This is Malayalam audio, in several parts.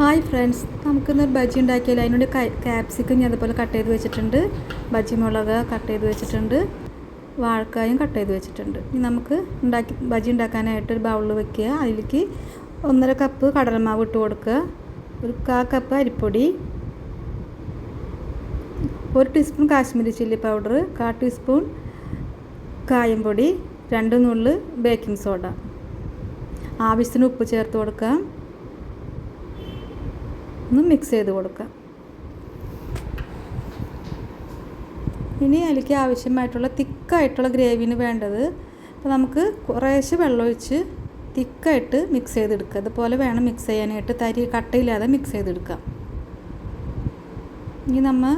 ഹായ് ഫ്രണ്ട്സ് നമുക്കിന്നൊരു ബജി ഉണ്ടാക്കിയാലോ? അതിനോട് ക്യാപ്സിക്കം ഞാൻ അതുപോലെ കട്ട് ചെയ്ത് വെച്ചിട്ടുണ്ട്. ബജി മുളക് കട്ട് ചെയ്ത് വെച്ചിട്ടുണ്ട്. വാഴക്കായും കട്ട് ചെയ്ത് വെച്ചിട്ടുണ്ട്. ഇനി നമുക്ക് ഉണ്ടാക്കി ബജി ഉണ്ടാക്കാനായിട്ട് ഒരു ബൗളിൽ വെക്കുക. അതിലേക്ക് ഒന്നര കപ്പ് കടലമാവ് ഇട്ട് കൊടുക്കുക. ഒരു കാ കപ്പ് അരിപ്പൊടി. ഒരു ടീസ്പൂൺ കാശ്മീരി ചില്ലി പൗഡർ കാ ടീസ്പൂൺ കായം പൊടി രണ്ട് നുള്ള് ബേക്കിംഗ് സോഡ ആവശ്യത്തിന് ഉപ്പ് ചേർത്ത് കൊടുക്കാം. ഒന്ന് മിക്സ് ചെയ്ത് കൊടുക്കാം ഇനി അതിലേക്ക് ആവശ്യമായിട്ടുള്ള തിക്കായിട്ടുള്ള ഗ്രേവിന് വേണ്ടത് അപ്പോൾ നമുക്ക് കുറേശ്ശെ വെള്ളമൊഴിച്ച് തിക്കായിട്ട് മിക്സ് ചെയ്തെടുക്കുക. അതുപോലെ വേണം മിക്സ് ചെയ്യാനായിട്ട് തരി കട്ടയില്ലാതെ മിക്സ് ചെയ്തെടുക്കാം ഇനി നമ്മൾ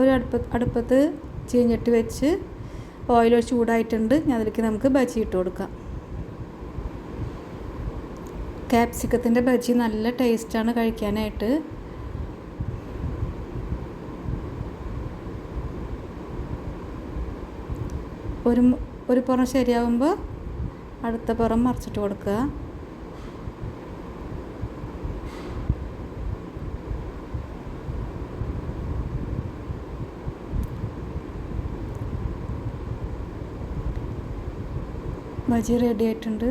ഒരു അടുപ്പ അടുപ്പത്ത് ചീഞ്ഞിട്ട് വെച്ച് ഓയിൽ ചൂടായിട്ടുണ്ട്. അതിലേക്ക് നമുക്ക് ബജി ഇട്ട് കൊടുക്കാം. ക്യാപ്സിക്കത്തിന്റെ ബജി നല്ല ടേസ്റ്റാണ് കഴിക്കാനായിട്ട്. ഒരു ഒരു പുറം ശരിയാകുമ്പോൾ അടുത്ത പുറം മറിച്ചിട്ട് കൊടുക്കുക. ബജി റെഡി ആയിട്ടുണ്ട്.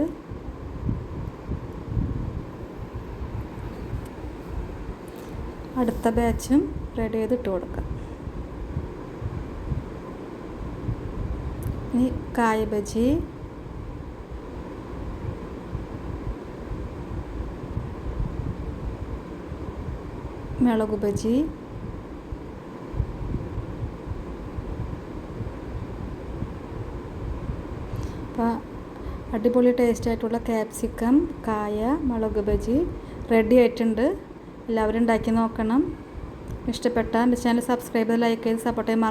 അടുത്ത ബാച്ചും റെഡി ചെയ്ത് ഇട്ട് കൊടുക്കാം ഇനി കായ ബജി മുളക് ബജി അപ്പോൾ അടിപൊളി ടേസ്റ്റ് ആയിട്ടുള്ള ക്യാപ്സിക്കം കായ മുളക് ബജി റെഡി ആയിട്ടുണ്ട്. എല്ലാവരും ഉണ്ടാക്കി നോക്കണം. ഇഷ്ടപ്പെട്ട എന്റെ ചാനൽ സബ്സ്ക്രൈബ് ചെയ്ത് ലൈക്ക് ചെയ്ത് സപ്പോർട്ട് ചെയ്യാൻ